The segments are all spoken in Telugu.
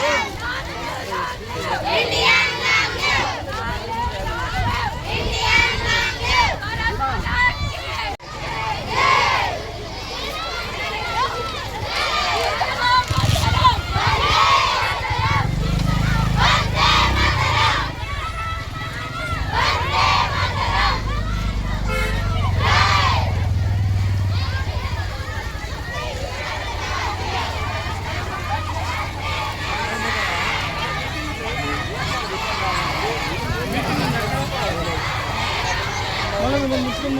Yeah. ముస్లిం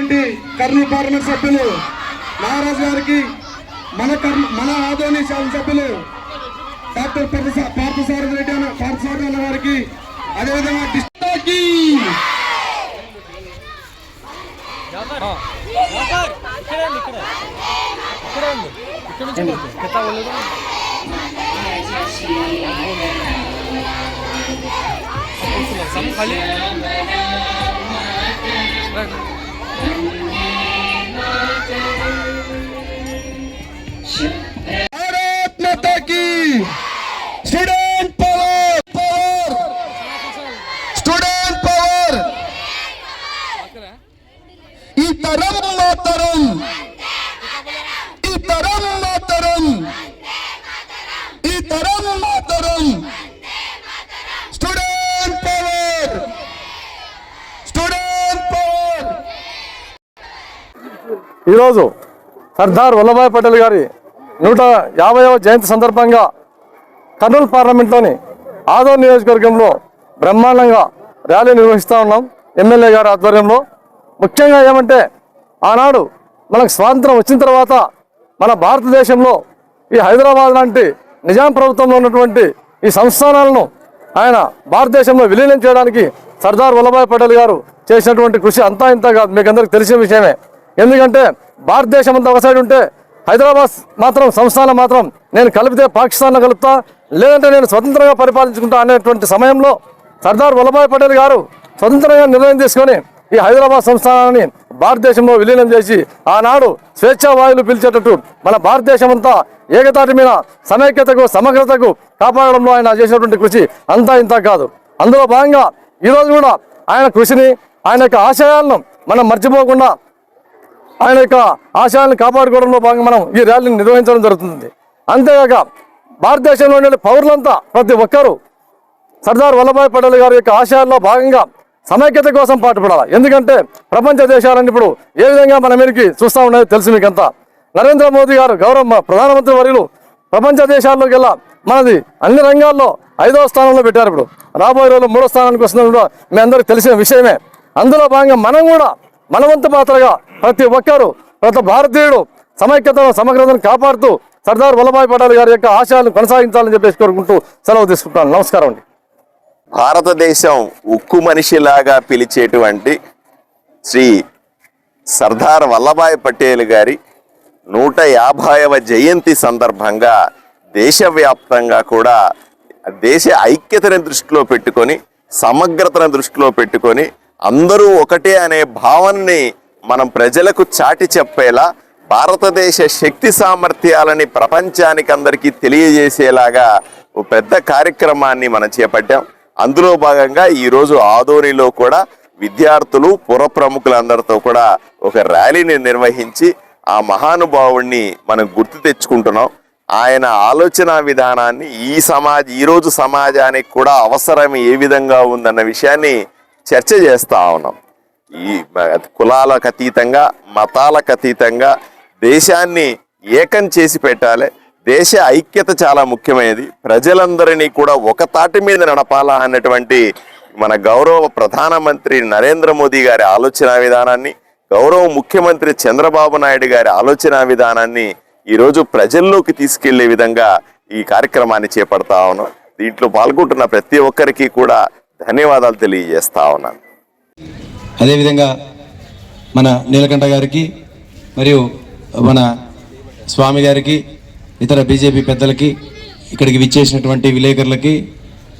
ఉన్నటువంటి కర్నూలు పార్లమెంట్ సభ్యులు నాగరాజు గారికి మన కర్మ మన ఆదోని శాసనసభ్యులు డాక్టర్ పార్థసారథి రెడ్డి అన్న పార్థసారథి అన్న వారికి అదేవిధంగా డిస్టాకి Thank you. ఈరోజు సర్దార్ వల్లభాయ్ పటేల్ గారి నూట యాభైవ జయంతి సందర్భంగా కర్నూలు పార్లమెంట్లోని ఆదోర్ నియోజకవర్గంలో బ్రహ్మాండంగా ర్యాలీ నిర్వహిస్తూ ఉన్నాం ఎమ్మెల్యే గారి ఆధ్వర్యంలో. ముఖ్యంగా ఏమంటే ఆనాడు మనకు స్వాతంత్రం వచ్చిన తర్వాత మన భారతదేశంలో ఈ హైదరాబాద్ లాంటి నిజాం ప్రభుత్వంలో ఉన్నటువంటి ఈ సంస్థానాలను ఆయన భారతదేశంలో విలీనం చేయడానికి సర్దార్ వల్లభాయ్ పటేల్ గారు చేసినటువంటి కృషి అంతా ఇంత కాదు. మీకు అందరికి తెలిసిన విషయమే. ఎందుకంటే భారతదేశం అంతా ఒక సైడ్ ఉంటే హైదరాబాద్ మాత్రం సంస్థానం మాత్రం నేను కలిపితే పాకిస్తాన్లో కలుపుతా లేదంటే నేను స్వతంత్రంగా పరిపాలించుకుంటా అనేటువంటి సమయంలో సర్దార్ వల్లభాయ్ పటేల్ గారు స్వతంత్రంగా నిర్ణయం తీసుకొని ఈ హైదరాబాద్ సంస్థానాన్ని భారతదేశంలో విలీనం చేసి ఆనాడు స్వేచ్ఛావాయులు పిలిచేటట్టు మన భారతదేశం అంతా ఏకతాటి మీద సమైక్యతకు సమగ్రతకు కాపాడడంలో ఆయన చేసినటువంటి కృషి అంతా ఇంత కాదు. అందులో భాగంగా ఈరోజు కూడా ఆయన కృషిని ఆయన యొక్క ఆశయాలను మనం మర్చిపోకుండా ఆయన యొక్క ఆశయాలను కాపాడుకోవడంలో భాగంగా మనం ఈ ర్యాలీని నిర్వహించడం జరుగుతుంది. అంతేగాక ఉండే పౌరులంతా ప్రతి ఒక్కరూ సర్దార్ వల్లభాయ్ పటేల్ గారి యొక్క ఆశయాల్లో భాగంగా సమైక్యత కోసం పాటుపడాలి. ఎందుకంటే ప్రపంచ దేశాలన్నీ ఇప్పుడు ఏ విధంగా మన మీదకి చూస్తూ ఉన్నాయో తెలుసు మీకంతా. నరేంద్ర మోదీ గారు గౌరవ ప్రధానమంత్రి వర్యులు ప్రపంచ దేశాల్లోకి వెళ్ళా మనది అన్ని రంగాల్లో ఐదవ స్థానంలో పెట్టారు ఇప్పుడు. రాబోయే రోజులు మూడో స్థానానికి వస్తున్నప్పుడు కూడా మీ అందరికీ తెలిసిన విషయమే. అందులో భాగంగా మనం కూడా మనవంతు పాత్రగా ప్రతి ఒక్కరూ ప్రతి భారతీయుడు సమైక్యతను సమగ్రతను కాపాడుతూ సర్దార్ వల్లభాయ్ పటేల్ గారి యొక్క ఆశయాలను కొనసాగించాలని చెప్పేసి కోరుకుంటూ సెలవు తీసుకుంటాను నమస్కారం అండి. భారతదేశం ఉక్కు మనిషిలాగా పిలిచేటువంటి శ్రీ సర్దార్ వల్లభాయ్ పటేల్ గారి నూట యాభైవ జయంతి సందర్భంగా దేశవ్యాప్తంగా కూడా దేశ ఐక్యతను దృష్టిలో పెట్టుకొని సమగ్రతను దృష్టిలో పెట్టుకొని అందరూ ఒకటే అనే భావనని మనం ప్రజలకు చాటి చెప్పేలా భారతదేశ శక్తి సామర్థ్యాలని ప్రపంచానికి అందరికీ తెలియజేసేలాగా ఓ పెద్ద కార్యక్రమాన్ని మనం చేపట్టాం. అందులో భాగంగా ఈరోజు ఆదోనిలో కూడా విద్యార్థులు పుర ప్రముఖులందరితో కూడా ఒక ర్యాలీని నిర్వహించి ఆ మహానుభావుణ్ణి మనం గుర్తు తెచ్చుకుంటున్నాం. ఆయన ఆలోచన విధానాన్ని ఈ సమాజ ఈరోజు సమాజానికి కూడా అవసరం ఏ విధంగా ఉందన్న విషయాన్ని చర్చ చేస్తూ ఉన్నాం. ఈ కులాలకు అతీతంగా మతాలకు అతీతంగా దేశాన్ని ఏకం చేసి పెట్టాలి. దేశ ఐక్యత చాలా ముఖ్యమైనది. ప్రజలందరినీ కూడా ఒక తాటి మీద నడపాలా అన్నటువంటి మన గౌరవ ప్రధానమంత్రి నరేంద్ర మోదీ గారి ఆలోచన విధానాన్ని గౌరవ ముఖ్యమంత్రి చంద్రబాబు నాయుడు గారి ఆలోచన విధానాన్ని ఈరోజు ప్రజల్లోకి తీసుకెళ్ళే విధంగా ఈ కార్యక్రమాన్ని చేపడతా ఉన్నాం. దీంట్లో పాల్గొంటున్న ప్రతి ఒక్కరికి కూడా ధన్యవాదాలు తెలియజేస్తా ఉన్నాను. అదేవిధంగా మన నీలకంఠ గారికి మరియు మన స్వామి గారికి ఇతర బీజేపీ పెద్దలకి ఇక్కడికి విచ్చేసినటువంటి విలేకరులకి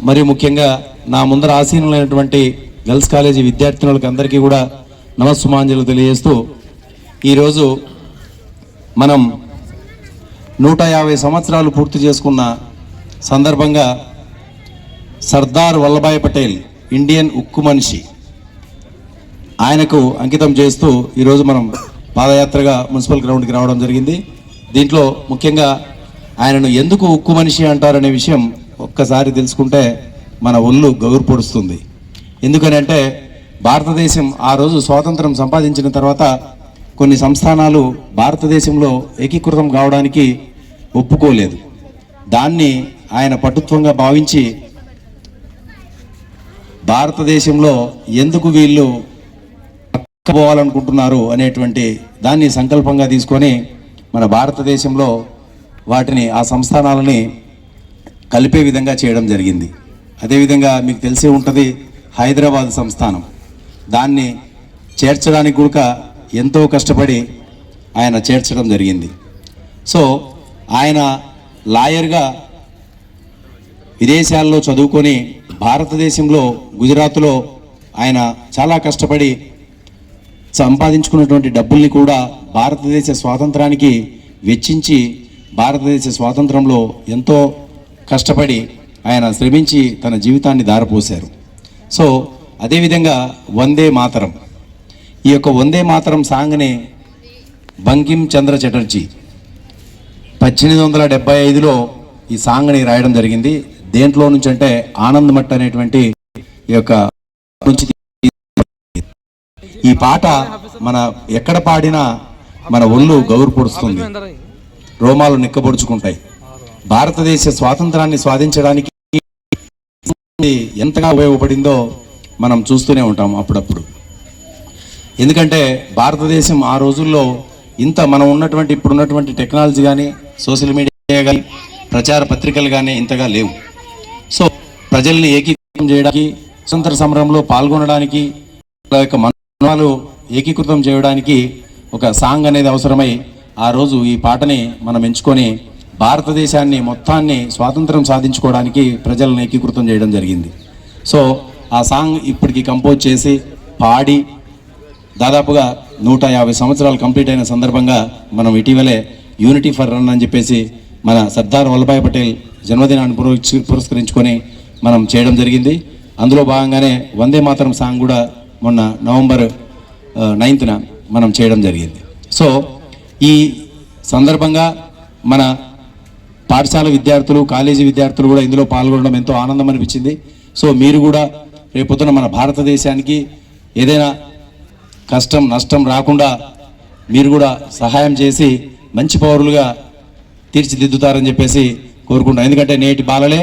మరియు ముఖ్యంగా నా ముందర ఆసీనులైనటువంటి గర్ల్స్ కాలేజీ విద్యార్థినులకు అందరికీ కూడా నమస్సుమాంజలు తెలియజేస్తూ ఈరోజు మనం నూట యాభై సంవత్సరాలు పూర్తి చేసుకున్న సందర్భంగా సర్దార్ వల్లభాయ్ పటేల్ ఇండియన్ ఉక్కు మనిషి. ఆయనకు అంకితం చేస్తూ ఈరోజు మనం పాదయాత్రగా మున్సిపల్ గ్రౌండ్కి రావడం జరిగింది. దీంట్లో ముఖ్యంగా ఆయనను ఎందుకు ఉక్కు మనిషి అంటారనే విషయం ఒక్కసారి తెలుసుకుంటే మన ఒళ్ళు గౌరు పొడుస్తుంది. ఎందుకనంటే భారతదేశం ఆ రోజు స్వాతంత్రం సంపాదించిన తర్వాత కొన్ని సంస్థానాలు భారతదేశంలో ఏకీకృతం కావడానికి ఒప్పుకోలేదు. దాన్ని ఆయన పటుత్వంగా భావించి భారతదేశంలో ఎందుకు వీళ్ళు పోవాలనుకుంటున్నారు అనేటువంటి దాన్ని సంకల్పంగా తీసుకొని మన భారతదేశంలో వాటిని ఆ సంస్థానాలని కలిపే విధంగా చేయడం జరిగింది. అదేవిధంగా మీకు తెలిసే ఉంటుంది హైదరాబాద్ సంస్థానం. దాన్ని చేర్చడానికి కూడా ఎంతో కష్టపడి ఆయన చేర్చడం జరిగింది. సో ఆయన లాయర్గా విదేశాల్లో చదువుకొని భారతదేశంలో గుజరాత్లో ఆయన చాలా కష్టపడి సంపాదించుకున్నటువంటి డబ్బుల్ని కూడా భారతదేశ స్వాతంత్రానికి వెచ్చించి భారతదేశ స్వాతంత్రంలో ఎంతో కష్టపడి ఆయన శ్రమించి తన జీవితాన్ని దారపోశారు. సో అదేవిధంగా వందే మాతరం. ఈ యొక్క వందే మాతరం సాంగ్ని బంకిం చంద్ర చటర్జీ పద్దెనిమిది వందల డెబ్బై ఐదులో ఈ సాంగ్ని రాయడం జరిగింది. దేంట్లో నుంచి అంటే ఆనందమట్ అనేటువంటి ఈ యొక్క నుంచి ఈ పాట మన ఎక్కడ పాడినా మన ఒళ్ళు గౌరు పొడుస్తుంది రోమాలు నిక్కబొడుచుకుంటాయి. భారతదేశ స్వాతంత్రాన్ని స్వాధించడానికి ఎంతగా ఉపయోగపడిందో మనం చూస్తూనే ఉంటాం అప్పుడప్పుడు. ఎందుకంటే భారతదేశం ఆ రోజుల్లో ఇంత మనం ఉన్నటువంటి ఇప్పుడున్నటువంటి టెక్నాలజీ కానీ సోషల్ మీడియా కానీ ప్రచార పత్రికలు కానీ ఇంతగా లేవు. సో ప్రజల్ని ఏకీకృతం చేయడానికి స్వతంత్ర సమరంలో పాల్గొనడానికి వాళ్ళ యొక్క మనవాలు ఏకీకృతం చేయడానికి ఒక సాంగ్ అనేది అవసరమై ఆ రోజు ఈ పాటని మనం ఎంచుకొని భారతదేశాన్ని మొత్తాన్ని స్వాతంత్రం సాధించుకోవడానికి ప్రజలను ఏకీకృతం చేయడం జరిగింది. సో ఆ సాంగ్ ఇప్పటికి కంపోజ్ చేసి పాడి దాదాపుగా నూట యాభై సంవత్సరాలు కంప్లీట్ అయిన సందర్భంగా మనం ఇటీవలే యూనిటీ ఫర్ రన్ అని చెప్పేసి మన సర్దార్ వల్లభాయ్ పటేల్ జన్మదినాన్ని పురస్కరి- పురస్కరించుకొని మనం చేయడం జరిగింది. అందులో భాగంగానే వందే మాతరం సాంగ్ కూడా మొన్న నవంబర్ నైన్త్న మనం చేయడం జరిగింది. సో ఈ సందర్భంగా మన పాఠశాల విద్యార్థులు కాలేజీ విద్యార్థులు కూడా ఇందులో పాల్గొనడం ఎంతో ఆనందం అనిపించింది. సో మీరు కూడా రేపొద్దున మన భారతదేశానికి ఏదైనా కష్టం నష్టం రాకుండా మీరు కూడా సహాయం చేసి మంచి పౌరులుగా తీర్చిదిద్దుతారని చెప్పేసి కోరుకుంటాం ఎందుకంటే నేటి బాలలే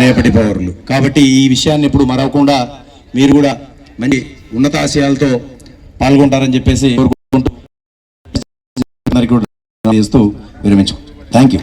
రేపటి పౌరులు. కాబట్టి ఈ విషయాన్ని ఇప్పుడు మరవకుండా మీరు కూడా మంచి ఉన్నతాశయాలతో పాల్గొంటారని చెప్పేసి కోరుకుంటూ కూడా విరమించు థ్యాంక్ యూ